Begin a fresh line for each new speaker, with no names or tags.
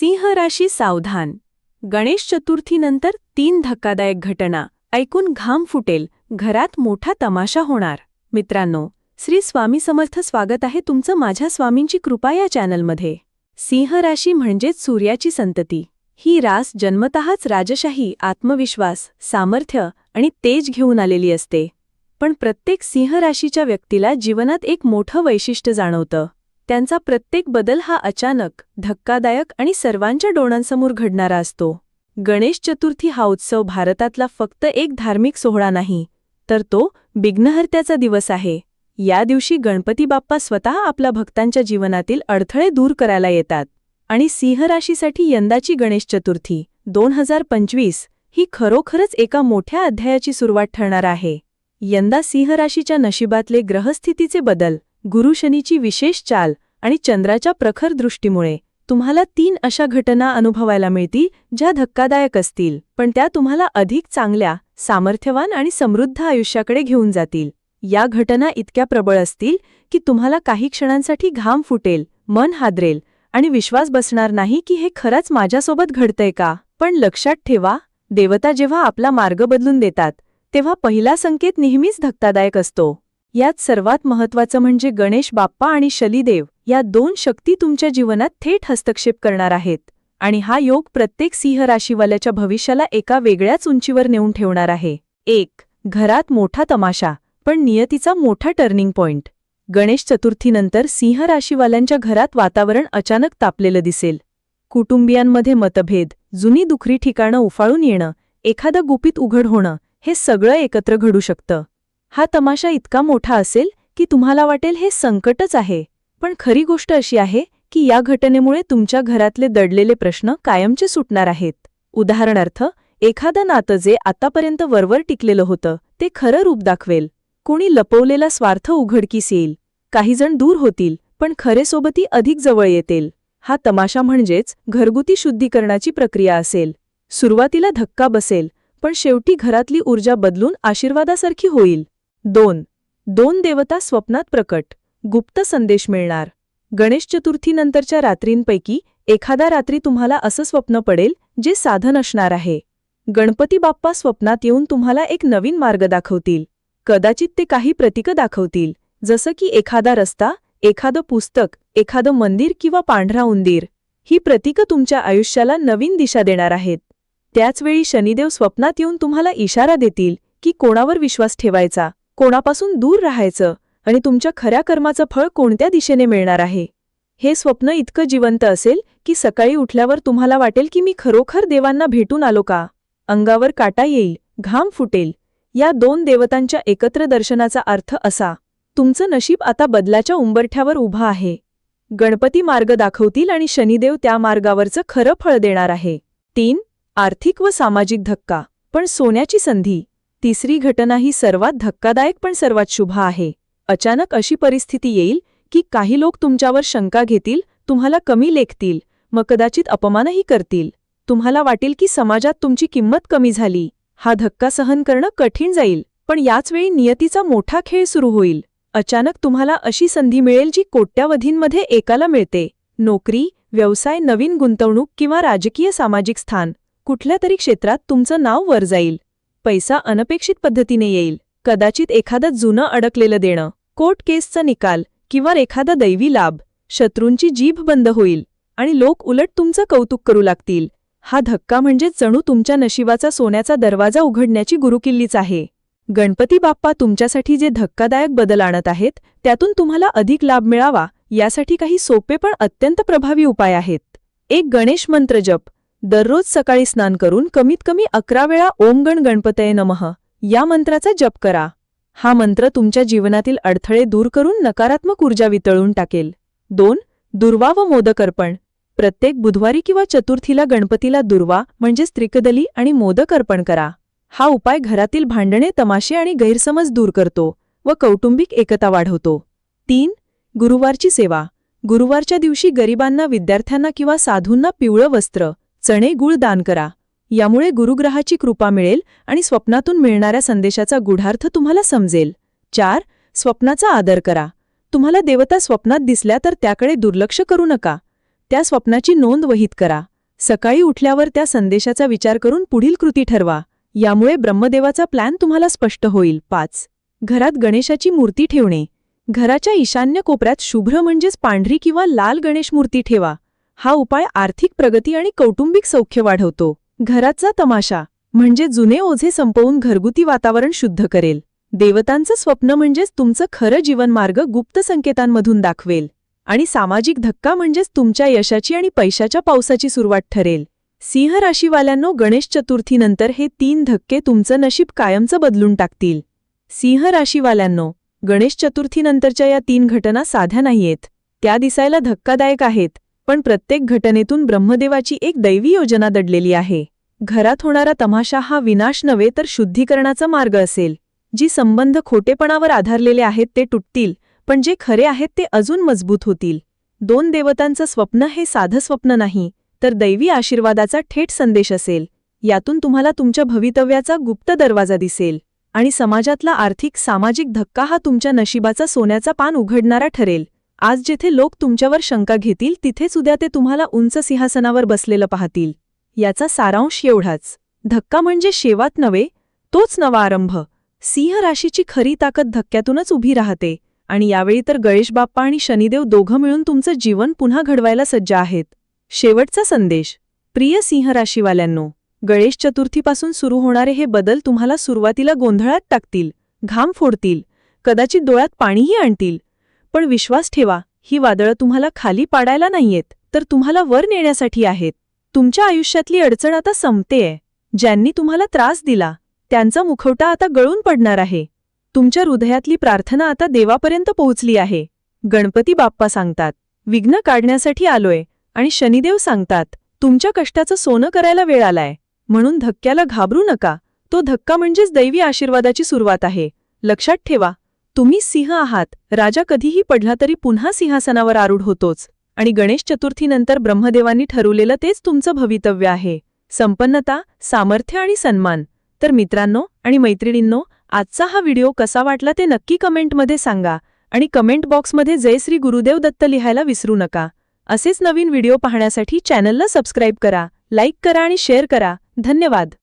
सिंह राशी सावधान. गणेश चतुर्थीनंतर तीन धक्कादायक घटना. ऐकून घाम फुटेल. घरात मोठा तमाशा होणार. मित्रांनो श्री स्वामी समर्थ स्वागत आहे तुमचं माझ्या स्वामींची कृपा या चॅनलमध्ये. सिंह राशी म्हणजेच सूर्याची संतती. ही रास जन्मतःच राजशाही आत्मविश्वास सामर्थ्य आणि तेज घेऊन आलेली असते. पण प्रत्येक सिंह राशीच्या व्यक्तीला जीवनात एक मोठं वैशिष्ट्य जाणवतं. त्यांचा प्रत्येक बदल हा अचानक धक्कादायक आणि सर्वांच्या डोळ्यांसमोर घडणारा असतो. गणेश चतुर्थी हा उत्सव भारतातला फक्त एक धार्मिक सोहळा नाही तर तो बिघ्नहर्त्याचा दिवस आहे. या दिवशी गणपती बाप्पा स्वतः आपल्या भक्तांच्या जीवनातील अडथळे दूर करायला येतात. आणि सिंहराशीसाठी यंदाची गणेश चतुर्थी दोन हजार पंचवीस ही खरोखरच एका मोठ्या अध्यायाची सुरुवात ठरणार आहे. यंदा सिंहराशीच्या नशिबातले ग्रहस्थितीचे बदल गुरुशनीची विशेष चाल आणि चंद्राच्या प्रखर दृष्टीमुळे तुम्हाला तीन अशा घटना अनुभवायला मिळतील ज्या धक्कादायक असतील पण त्या तुम्हाला अधिक चांगल्या सामर्थ्यवान आणि समृद्ध आयुष्याकडे घेऊन जातील. या घटना इतक्या प्रबळ असतील की तुम्हाला काही क्षणांसाठी घाम फुटेल मन हादरेल आणि विश्वास बसणार नाही की हे खरंच माझ्यासोबत घडतंय का. पण लक्षात ठेवा देवता जेव्हा आपला मार्ग बदलून देतात तेव्हा पहिला संकेत नेहमीच धक्कादायक असतो. यात सर्वात महत्वाचं म्हणजे गणेश बाप्पा आणि शलीदेव. या दोन शक्ती तुमच्या जीवनात थेट हस्तक्षेप करणार आहेत आणि हा योग प्रत्येक सिंह राशीवाल्याच्या भविष्याला एका वेगळ्याच उंचीवर नेऊन ठेवणार आहे. एक घरात मोठा तमाशा पण नियतीचा मोठा टर्निंग पॉइंट गणेश चतुर्थीनंतर सिंह राशीवाल्यांच्या घरात वातावरण अचानक तापलेलं दिसेल. कुटुंबियांमध्ये मतभेद जुनी दुखरी ठिकाणं उफाळून येणं एखादं गुपित उघड होणं हे सगळं एकत्र घडू शकतं. हा तमाशा इतका मोठा असेल की तुम्हाला वाटेल हे संकटच आहे. पण खरी गोष्ट अशी आहे की या घटनेमुळे तुमच्या घरातले दडलेले प्रश्न कायमचे सुटणार आहेत. उदाहरणार्थ एखादं नातं जे आतापर्यंत वरवर टिकलेलं होतं ते खरं रूप दाखवेल. कोणी लपवलेला स्वार्थ उघडकीस येईल. काहीजण दूर होतील पण खरे सोबती अधिक जवळ येतील. हा तमाशा म्हणजेच घरगुती शुद्धीकरणाची प्रक्रिया असेल. सुरुवातीला धक्का बसेल पण शेवटी घरातली ऊर्जा बदलून आशीर्वादासारखी होईल. दोन दोन देवता स्वप्नात प्रकट. गुप्त संदेश मिळणार. गणेश चतुर्थीनंतरच्या रात्रींपैकी एखादा रात्री तुम्हाला असं स्वप्न पडेल जे साधन असणार आहे. गणपती बाप्पा स्वप्नात येऊन तुम्हाला एक नवीन मार्ग दाखवतील. कदाचित ते काही प्रतीकं दाखवतील जसं की एखादा रस्ता एखादं पुस्तक एखादं मंदिर किंवा पांढरा उंदीर. ही प्रतीकं तुमच्या आयुष्याला नवीन दिशा देणार आहेत. त्याचवेळी शनिदेव स्वप्नात येऊन तुम्हाला इशारा देतील की कोणावर विश्वास ठेवायचा कोणापासून दूर राहायचं आणि तुमच्या खऱ्या कर्माचं फळ कोणत्या दिशेने मिळणार आहे? हे स्वप्न इतकं जिवंत असेल की सकाळी उठल्यावर तुम्हाला वाटेल की मी खरोखर देवांना भेटून आलो का? अंगावर काटा येईल घाम फुटेल. या दोन देवतांच्या एकत्र दर्शनाचा अर्थ असा तुमचं नशीब आता बदलाच्या उंबरठ्यावर उभं आहे. गणपती मार्ग दाखवतील आणि शनिदेव त्या मार्गावरचं खरं फळ देणार आहे. तीन आर्थिक व सामाजिक धक्का पण सोन्याची संधी. तिसरी घटना ही सर्वात धक्कादायक पण सर्वात शुभ आहे. अचानक अशी परिस्थिती येईल की काही लोक तुमच्यावर शंका घेतील तुम्हाला कमी लेखतील मग कदाचित अपमानही करतील. तुम्हाला वाटेल की समाजात तुमची किंमत कमी झाली. हा धक्का सहन करणं कठीण जाईल पण याचवेळी नियतीचा मोठा खेळ सुरू होईल. अचानक तुम्हाला अशी संधी मिळेल जी कोट्यावधींमध्ये एकाला मिळते. नोकरी व्यवसाय नवीन गुंतवणूक किंवा राजकीय सामाजिक स्थान. कुठल्या तरी क्षेत्रात तुमचं नाव वर जाईल. पैसा अनपेक्षित पद्धतीने येईल. कदाचित एखादं जुनं अडकलेलं देणं कोर्ट केसचा निकाल किंवा एखादा दैवी लाभ शत्रूंची जीभ बंद होईल आणि लोक उलट तुमचं कौतुक करू लागतील. हा धक्का म्हणजे जणू तुमच्या नशिबाचा सोन्याचा दरवाजा उघडण्याची गुरुकिल्लीच आहे. गणपती बाप्पा तुमच्यासाठी जे धक्कादायक बदल आणत आहेत त्यातून तुम्हाला अधिक लाभ मिळावा यासाठी काही सोपे पण अत्यंत प्रभावी उपाय आहेत. एक गणेश मंत्र जप. दररोज सकाळी स्नान करून कमीत कमी अकरा वेळा ओम गण गणपतये नमः. या मंत्राचा जप करा. हा मंत्र तुमच्या जीवनातील अडथळे दूर करून नकारात्मक ऊर्जा वितळून टाकेल. दोन दुर्वा व मोदक अर्पण प्रत्येक बुधवारी किंवा चतुर्थीला गणपतीला दुर्वा म्हणजे त्रिकदली आणि मोदक अर्पण करा. हा उपाय घरातील भांडणे तमाशे आणि गैरसमज दूर करतो व कौटुंबिक एकता वाढवतो. तीन गुरुवारची सेवा. गुरुवारच्या दिवशी गरिबांना विद्यार्थ्यांना किंवा साधूंना पिवळं वस्त्र चणे गुळ दान करा. यामुळे गुरुग्रहाची कृपा मिळेल आणि स्वप्नातून मिळणाऱ्या संदेशाचा गुढार्थ तुम्हाला समजेल. चार स्वप्नाचा आदर करा. तुम्हाला देवता स्वप्नात दिसल्या तर त्याकडे दुर्लक्ष करू नका. त्या स्वप्नाची नोंद वहीत करा. सकाळी उठल्यावर त्या संदेशाचा विचार करून पुढील कृती ठरवा. यामुळे ब्रह्मदेवाचा प्लॅन तुम्हाला स्पष्ट होईल. पाच घरात गणेशाची मूर्ती ठेवणे. घराच्या ईशान्य कोपऱ्यात शुभ्र म्हणजेच पांढरी किंवा लाल गणेश मूर्ती ठेवा. हा उपाय आर्थिक प्रगती आणि कौटुंबिक सौख्य वाढवतो. घराचा तमाशा म्हणजे जुने ओझे संपवून घरगुती वातावरण शुद्ध करेल. देवतांचं स्वप्न म्हणजेच तुमचं खरं जीवनमार्ग गुप्त संकेतांमधून दाखवेल. आणि सामाजिक धक्का म्हणजेच तुमच्या यशाची आणि पैशाच्या पावसाची सुरुवात ठरेल. सिंह राशीवाल्यांनो गणेश चतुर्थीनंतर हे तीन धक्के तुमचं नशीब कायमचं बदलून टाकतील. सिंह राशीवाल्यांनो गणेश चतुर्थीनंतरच्या या तीन घटना साध्या नाहीयेत. त्या दिसायला धक्कादायक आहेत. पण प्रत्येक घटनेतून ब्रह्मदेवाची एक दैवी योजना दडलेली आहे. घरात होणारा तमाशा हा विनाश नव्हे तर शुद्धीकरणाचा मार्ग असेल. जी संबंध खोटेपणावर आधारलेले आहेत ते तुटतील पण जे खरे आहेत ते अजून मजबूत होतील. दोन देवतांचं स्वप्न हे साधं स्वप्न नाही तर दैवी आशीर्वादाचा थेट संदेश असेल. यातून तुम्हाला तुमच्या भवितव्याचा गुप्त दरवाजा दिसेल आणि समाजातला आर्थिक सामाजिक धक्का हा तुमच्या नशिबाचा सोन्याचा पान उघडणारा ठरेल. आज जेथे लोक तुमच्यावर शंका घेतील तिथेच उद्या ते तुम्हाला उंच सिंहासनावर बसलेलं पाहतील. याचा सारांश एवढाच. धक्का म्हणजे शेवात नव्हे तोच नवा आरंभ. सिंह राशीची खरी ताकद धक्क्यातूनच उभी राहते. आणि यावेळी तर गणेश बाप्पा आणि शनिदेव दोघं मिळून तुमचं जीवन पुन्हा घडवायला सज्ज आहेत. शेवटचा संदेश. प्रिय सिंह राशीवाल्यांनो गणेश चतुर्थीपासून सुरू होणारे हे बदल तुम्हाला सुरुवातीला गोंधळात टाकतील घाम फोडतील कदाचित डोळ्यात पाणीही आणतील. पण विश्वास ठेवा ही वादळं तुम्हाला खाली पाडायला नाहीयेत तर तुम्हाला वर नेण्यासाठी आहेत. तुमच्या आयुष्यातली अडचण आता संपतेय ज्यांनी तुम्हाला त्रास दिला त्यांचा मुखवटा आता गळून पडणार आहे. तुमच्या हृदयातली प्रार्थना आता देवापर्यंत पोहोचली आहे. गणपती बाप्पा सांगतात विघ्न काढण्यासाठी आलोय आणि शनिदेव सांगतात तुमच्या कष्टाचं सोनं करायला वेळ आलाय. म्हणून धक्क्याला घाबरू नका तो धक्का म्हणजेच दैवी आशीर्वादाची सुरुवात आहे. लक्षात ठेवा तुम्ही सिंह आहात. राजा कधीही पडला तरी पुन्हा सिंहासनावर आरूढ होतोच. आणि गणेश चतुर्थीनंतर ब्रह्मदेवांनी ठरवलेलं तेच तुमचं भवितव्य आहे. संपन्नता सामर्थ्य आणि सन्मान. तर मित्रांनो आणि मैत्रिणींनो आजचा हा व्हिडिओ कसा वाटला ते नक्की कमेंटमध्ये सांगा. आणि कमेंट बॉक्समध्ये जय श्री गुरुदेव दत्त लिहायला विसरू नका. असेच नवीन व्हिडिओ पाहण्यासाठी चॅनलला सबस्क्राईब करा लाईक करा आणि शेअर करा. धन्यवाद.